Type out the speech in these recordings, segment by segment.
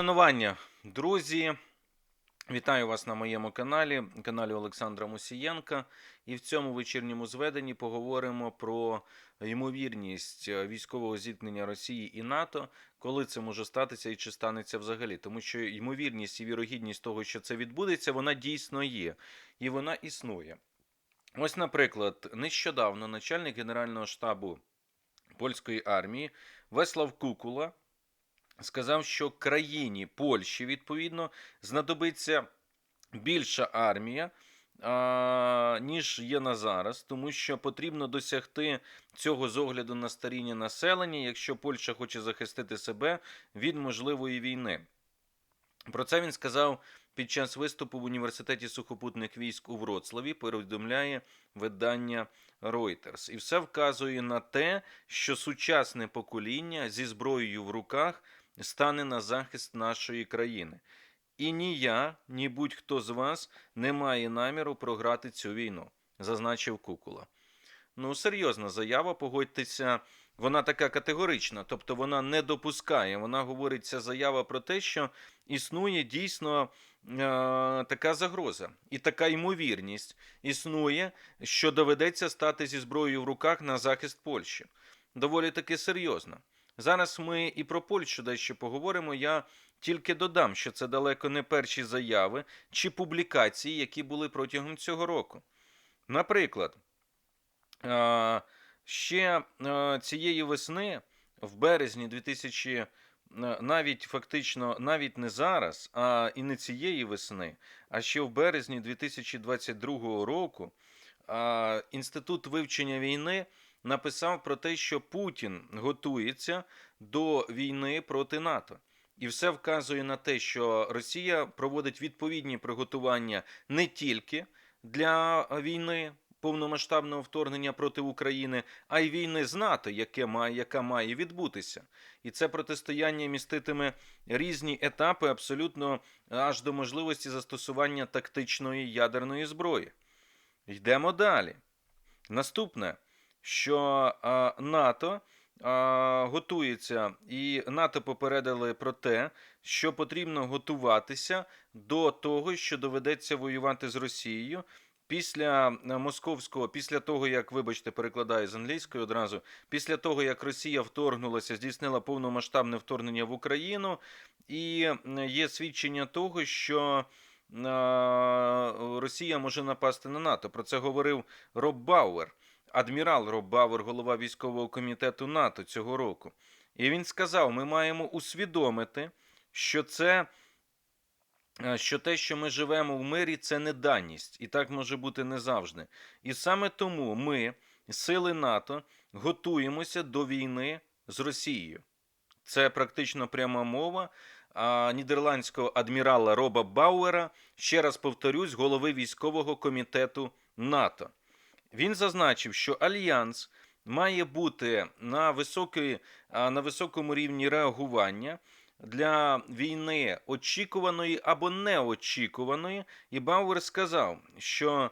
Шанування, друзі, вітаю вас на моєму каналі, каналі Олександра Мусієнка. І в цьому вечірньому зведенні поговоримо про ймовірність військового зіткнення Росії і НАТО, коли це може статися і чи станеться взагалі. Тому що ймовірність і вірогідність того, що це відбудеться, вона дійсно є і вона існує. Ось, наприклад, нещодавно начальник Генерального штабу польської армії Веслав Кукула сказав, що країні Польщі відповідно знадобиться більша армія. Ніж є на зараз, тому що потрібно досягти цього з огляду на старіння населення, якщо Польща хоче захистити себе від можливої війни. Про це він сказав під час виступу в університеті сухопутних військ у Вроцлаві. Повідомляє видання Reuters. І все вказує на те, що сучасне покоління зі зброєю в руках стане на захист нашої країни. І ні я, ні будь-хто з вас не має наміру програти цю війну, зазначив Кукула. Ну, серйозна заява, погодьтеся, вона така категорична, тобто вона не допускає. Вона говорить ця заява про те, що існує дійсно е, така загроза і така ймовірність існує, що доведеться стати зі зброєю в руках на захист Польщі. Доволі таки серйозно. Зараз ми і про Польщу дещо поговоримо. Я тільки додам, що це далеко не перші заяви чи публікації, які були протягом цього року. Наприклад, ще цієї весни, в березні 2000, е, навіть фактично, навіть не зараз, а і не цієї весни, а ще в березні 2022 року, Інститут вивчення війни написав про те, що Путін готується до війни проти НАТО. І все вказує на те, що Росія проводить відповідні приготування не тільки для війни повномасштабного вторгнення проти України, а й війни з НАТО, яке має, яка має відбутися. І це протистояння міститиме різні етапи, абсолютно аж до можливості застосування тактичної ядерної зброї. Йдемо далі. Наступне що НАТО готується, і НАТО попередили про те, що потрібно готуватися до того, що доведеться воювати з Росією. Після московського, після того, як, вибачте, перекладаю з англійської одразу, після того, як Росія вторгнулася, здійснила повномасштабне вторгнення в Україну, і є свідчення того, що Росія може напасти на НАТО. Про це говорив Роб Бауер адмірал Роб Бауер, голова військового комітету НАТО цього року. І він сказав: ми маємо усвідомити, що це. Е, що те, що ми живемо в мирі, це не даність, і так може бути не завжди. І саме тому ми, сили НАТО, готуємося до війни з Росією. Це практично пряма мова нідерландського адмірала Роба Бауера, ще раз повторюсь, голови військового комітету НАТО. Він зазначив, що альянс має бути на високій, на високому рівні реагування для війни очікуваної або неочікуваної. І Бауер сказав, що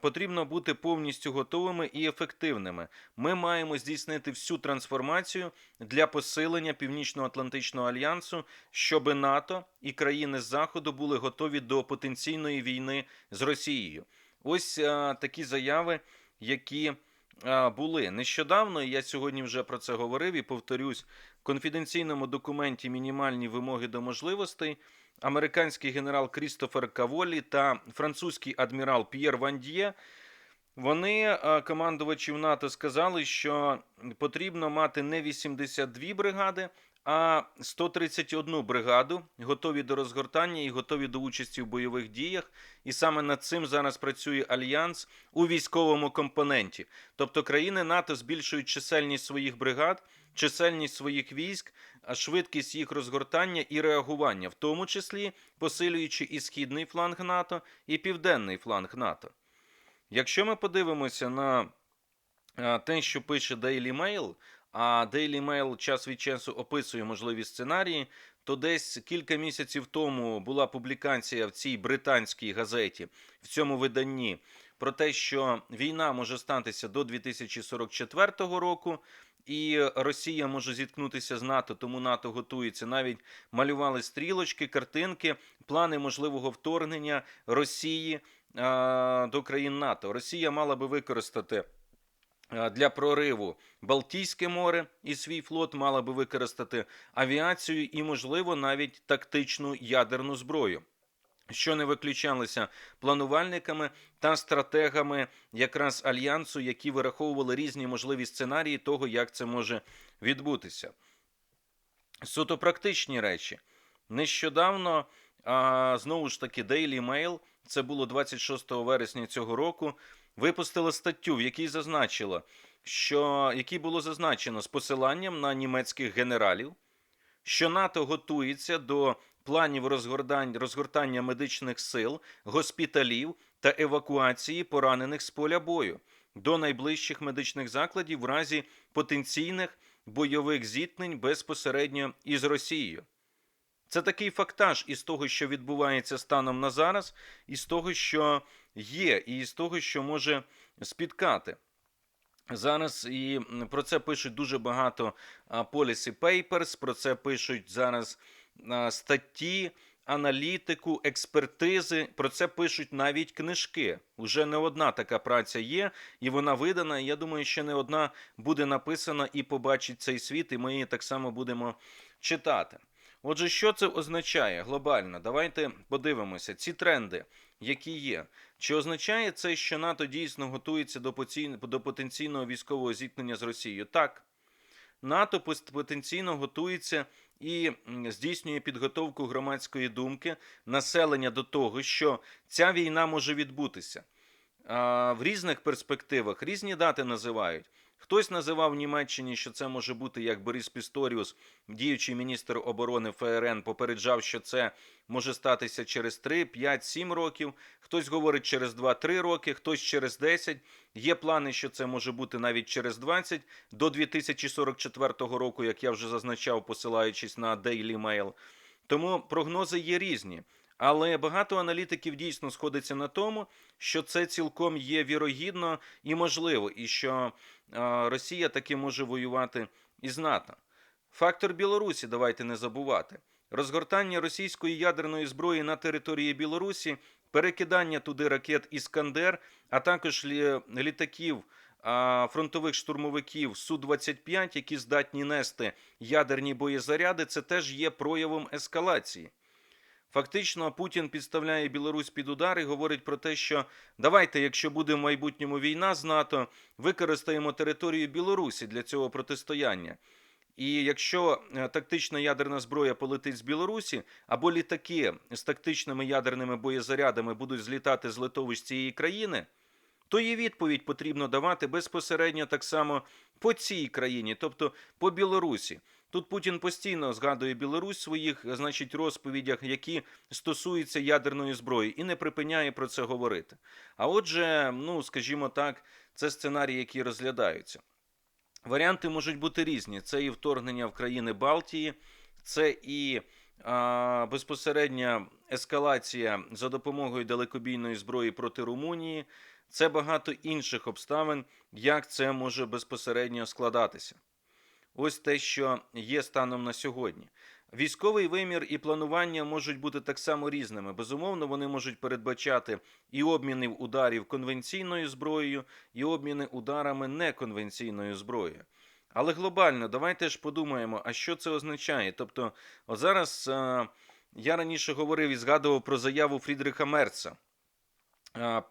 потрібно бути повністю готовими і ефективними. Ми маємо здійснити всю трансформацію для посилення Північно-Атлантичного альянсу, щоб НАТО і країни з Заходу були готові до потенційної війни з Росією. Ось а, такі заяви які були нещодавно. Я сьогодні вже про це говорив і повторюсь в конфіденційному документі мінімальні вимоги до можливостей. Американський генерал Крістофер Каволі та французький адмірал П'єр Вандіє. Вони командувачів НАТО сказали, що потрібно мати не 82 бригади, а 131 бригаду готові до розгортання і готові до участі в бойових діях. І саме над цим зараз працює альянс у військовому компоненті. Тобто країни НАТО збільшують чисельність своїх бригад, чисельність своїх військ, швидкість їх розгортання і реагування, в тому числі посилюючи і східний фланг НАТО, і південний фланг НАТО. Якщо ми подивимося на те, що пише Daily Mail, а Daily Mail час від часу описує можливі сценарії, то десь кілька місяців тому була публікація в цій британській газеті в цьому виданні про те, що війна може статися до 2044 року, і Росія може зіткнутися з НАТО, тому НАТО готується. Навіть малювали стрілочки, картинки, плани можливого вторгнення Росії а, до країн НАТО. Росія мала би використати. А, Для прориву Балтійське море і свій флот мала би використати авіацію і, можливо, навіть тактичну ядерну зброю, що не виключалися планувальниками та стратегами якраз альянсу, які вираховували різні можливі сценарії того, як це може відбутися. Суто практичні речі. Нещодавно, а, знову ж таки, Daily Mail, це було 26 вересня цього року, випустила статтю, в якій зазначила, що якій було зазначено з посиланням на німецьких генералів, що НАТО готується до планів розгортання медичних сил, госпіталів та евакуації поранених з поля бою до найближчих медичних закладів в разі потенційних бойових зіткнень безпосередньо із Росією. Це такий фактаж із того, що відбувається станом на зараз, і з того, що є, і з того, що може спіткати. Зараз і про це пишуть дуже багато policy papers, про це пишуть зараз статті, аналітику, експертизи. Про це пишуть навіть книжки. Уже не одна така праця є, і вона видана. Я думаю, що не одна буде написана і побачить цей світ, і ми її так само будемо читати. Отже, що це означає глобально? Давайте подивимося ці тренди, які є. Чи означає це, що НАТО дійсно готується до потенційного військового зіткнення з Росією? Так. НАТО потенційно готується і здійснює підготовку громадської думки населення до того, що ця війна може відбутися. В різних перспективах різні дати називають. Хтось називав в Німеччині, що це може бути як Борис Пісторіус, діючий міністр оборони ФРН, попереджав, що це може статися через 3, 5, 7 років. Хтось говорить через 2-3 роки, хтось через 10. Є плани, що це може бути навіть через 20 до 2044 року, як я вже зазначав, посилаючись на Daily Mail. Тому прогнози є різні. Але багато аналітиків дійсно сходиться на тому, що це цілком є вірогідно і можливо, і що Росія таки може воювати із НАТО. Фактор Білорусі, давайте не забувати. Розгортання російської ядерної зброї на території Білорусі, перекидання туди ракет Іскандер, а також лі- літаків фронтових штурмовиків Су-25, які здатні нести ядерні боєзаряди, це теж є проявом ескалації. Фактично, Путін підставляє Білорусь під удар і говорить про те, що давайте, якщо буде в майбутньому війна з НАТО, використаємо територію Білорусі для цього протистояння. І якщо е, тактична ядерна зброя полетить з Білорусі, або літаки з тактичними ядерними боєзарядами будуть злітати з литовищ цієї країни, то її відповідь потрібно давати безпосередньо так само по цій країні, тобто по Білорусі. Тут Путін постійно згадує Білорусь в своїх, значить, розповідях, які стосуються ядерної зброї, і не припиняє про це говорити. А отже, ну скажімо так, це сценарії, які розглядаються. Варіанти можуть бути різні: це і вторгнення в країни Балтії, це і а, безпосередня ескалація за допомогою далекобійної зброї проти Румунії. Це багато інших обставин, як це може безпосередньо складатися. Ось те, що є станом на сьогодні. Військовий вимір і планування можуть бути так само різними. Безумовно, вони можуть передбачати і обмінів ударів конвенційною зброєю, і обміни ударами неконвенційною зброєю. Але глобально, давайте ж подумаємо, а що це означає. Тобто, от зараз е, я раніше говорив і згадував про заяву Фрідриха Мерца, е, е,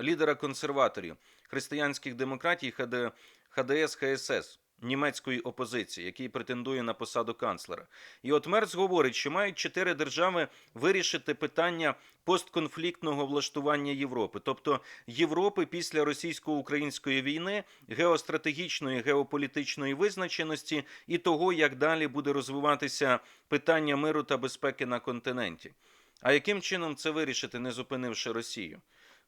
лідера консерваторів, християнських демократій ХД, ХДС ХСС. Німецької опозиції, який претендує на посаду канцлера, і от Мерц говорить, що мають чотири держави вирішити питання постконфліктного влаштування Європи, тобто Європи після російсько-української війни, геостратегічної геополітичної визначеності і того, як далі буде розвиватися питання миру та безпеки на континенті. А яким чином це вирішити, не зупинивши Росію?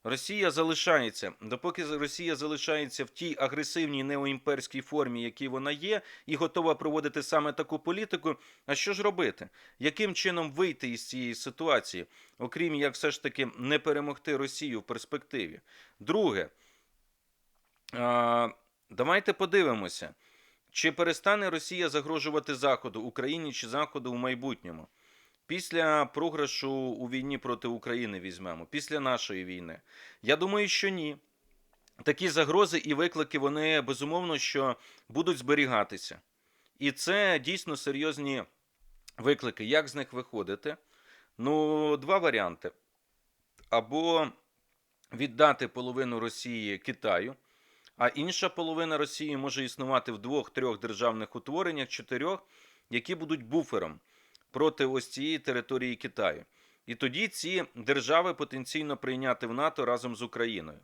Росія залишається, допоки Росія залишається в тій агресивній неоімперській формі, якій вона є, і готова проводити саме таку політику. А що ж робити? Яким чином вийти із цієї ситуації, окрім як все ж таки не перемогти Росію в перспективі? Друге, давайте подивимося. Чи перестане Росія загрожувати Заходу, Україні чи Заходу в майбутньому? Після програшу у війні проти України візьмемо, після нашої війни. Я думаю, що ні. Такі загрози і виклики вони безумовно що будуть зберігатися. І це дійсно серйозні виклики. Як з них виходити? Ну, два варіанти. Або віддати половину Росії Китаю, а інша половина Росії може існувати в двох-трьох державних утвореннях, чотирьох, які будуть буфером проти ось цієї території Китаю. І тоді ці держави потенційно прийняти в НАТО разом з Україною.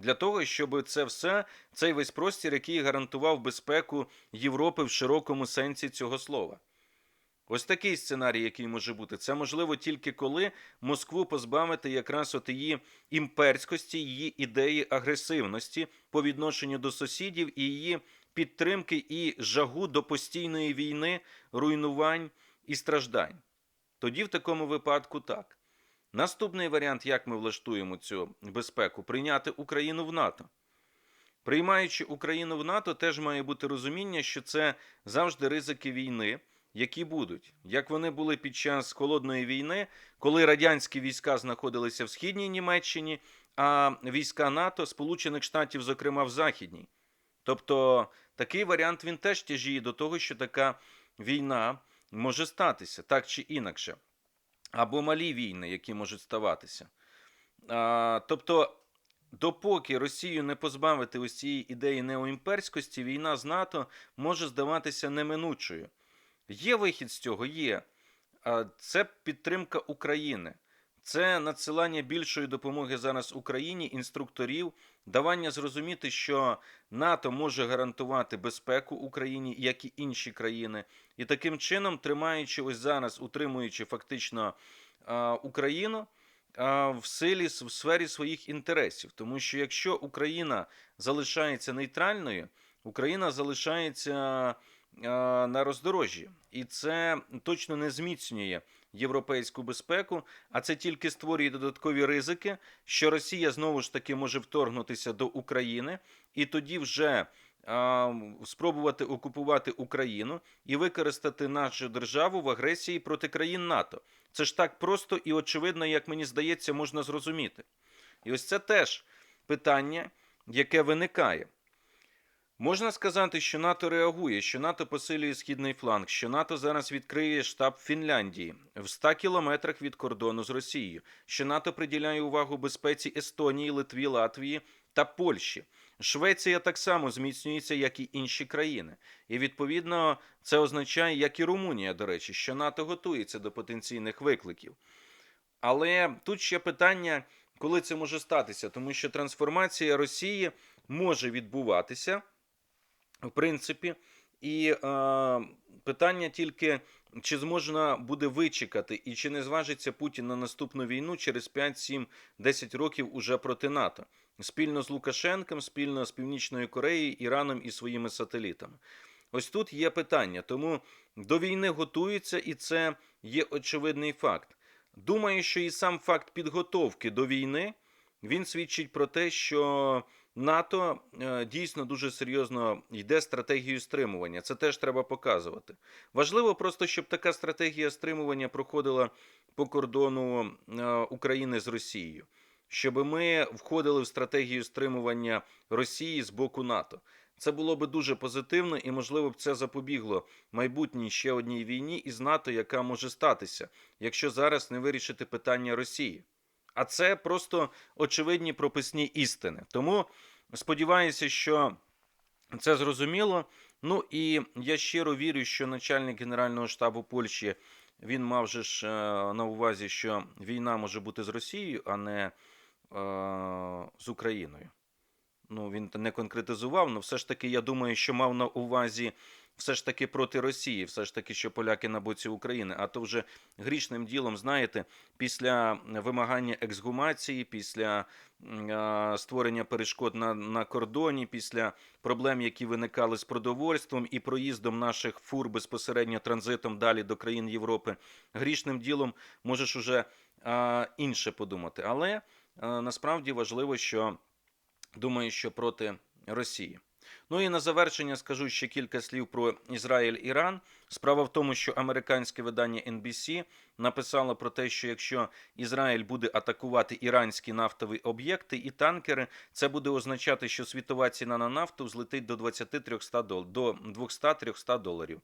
Для того, щоб це все, цей весь простір, який гарантував безпеку Європи в широкому сенсі цього слова. Ось такий сценарій, який може бути. Це можливо тільки коли Москву позбавити якраз от її імперськості, її ідеї агресивності по відношенню до сусідів і її підтримки і жагу до постійної війни, руйнувань і страждань. Тоді в такому випадку так. Наступний варіант, як ми влаштуємо цю безпеку, прийняти Україну в НАТО. Приймаючи Україну в НАТО, теж має бути розуміння, що це завжди ризики війни, які будуть, як вони були під час холодної війни, коли радянські війська знаходилися в східній Німеччині, а війська НАТО, Сполучених Штатів, зокрема в Західній. Тобто такий варіант він теж тяжіє до того, що така війна може статися так чи інакше, або малі війни, які можуть ставатися. А, тобто, допоки Росію не позбавити ось цієї ідеї неоімперськості, війна з НАТО може здаватися неминучою. Є вихід з цього? Є. Це підтримка України. Це надсилання більшої допомоги зараз Україні, інструкторів, давання зрозуміти, що НАТО може гарантувати безпеку Україні, як і інші країни, і таким чином, тримаючи ось зараз, утримуючи фактично Україну в силі в сфері своїх інтересів. Тому що якщо Україна залишається нейтральною, Україна залишається на роздорожжі, і це точно не зміцнює європейську безпеку, а це тільки створює додаткові ризики, що Росія знову ж таки може вторгнутися до України, і тоді вже спробувати окупувати Україну і використати нашу державу в агресії проти країн НАТО. Це ж так просто і очевидно, як мені здається, можна зрозуміти. І ось це теж питання, яке виникає. Можна сказати, що НАТО реагує, що НАТО посилює східний фланг, що НАТО зараз відкриє штаб Фінляндії в 100 кілометрах від кордону з Росією, що НАТО приділяє увагу безпеці Естонії, Литві, Латвії та Польщі. Швеція так само зміцнюється, як і інші країни. І відповідно це означає, як і Румунія, до речі, що НАТО готується до потенційних викликів. Але тут ще питання, коли це може статися, тому що трансформація Росії може відбуватися в принципі. І е, питання тільки, чи зможна буде вичекати, і чи не зважиться Путін на наступну війну через 5, 7, 10 років уже проти НАТО, спільно з Лукашенком, спільно з Північною Кореєю, Іраном і своїми сателітами. Ось тут є питання. Тому до війни готуються, і це є очевидний факт. Думаю, що і сам факт підготовки до війни він свідчить про те, що НАТО е, дійсно дуже серйозно йде стратегією стримування. Це теж треба показувати. Важливо просто, щоб така стратегія стримування проходила по кордону е, України з Росією, щоб ми входили в стратегію стримування Росії з боку НАТО. Це було би дуже позитивно і, можливо, б це запобігло майбутній ще одній війні із НАТО, яка може статися, якщо зараз не вирішити питання Росії. А це просто очевидні прописні істини. Тому сподіваюся, що це зрозуміло. Ну і я щиро вірю, що начальник Генерального штабу Польщі він мав же ж е, на увазі, що війна може бути з Росією, а не е, з Україною. Ну, він не конкретизував, але все ж таки, я думаю, що мав на увазі все ж таки проти Росії, все ж таки, що поляки на боці України. А то вже грішним ділом, знаєте, після вимагання ексгумації, після е, створення перешкод на, на кордоні, після проблем, які виникали з продовольством і проїздом наших фур безпосередньо транзитом далі до країн Європи, грішним ділом можеш уже е, інше подумати. Але е, насправді важливо, що думаю, що проти Росії. Ну і на завершення скажу ще кілька слів про Ізраїль-Іран. Справа в тому, що американське видання NBC написало про те, що якщо Ізраїль буде атакувати іранські нафтові об'єкти і танкери, це буде означати, що світова ціна на нафту взлетить до 2300 дол... до 200-300 доларів.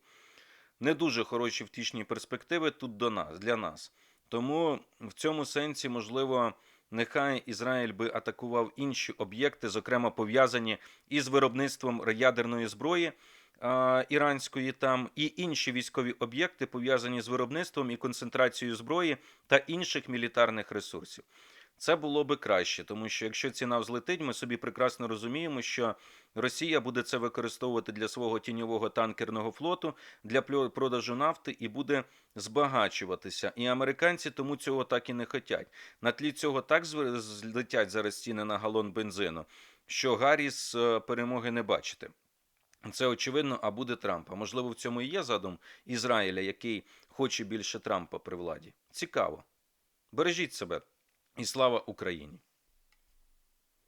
Не дуже хороші втішні перспективи тут до нас для нас. Тому в цьому сенсі, можливо, нехай Ізраїль би атакував інші об'єкти, зокрема пов'язані із виробництвом ядерної зброї а, іранської там, і інші військові об'єкти пов'язані з виробництвом і концентрацією зброї та інших мілітарних ресурсів. Це було би краще, тому що якщо ціна взлетить, ми собі прекрасно розуміємо, що Росія буде це використовувати для свого тіньового танкерного флоту, для продажу нафти і буде збагачуватися. І американці тому цього так і не хотять. На тлі цього так злетять зараз ціни на галон бензину, що Гарріс е, перемоги не бачите. Це очевидно, а буде Трамп. А можливо, в цьому і є задум Ізраїля, який хоче більше Трампа при владі. Цікаво. Бережіть себе і слава Україні!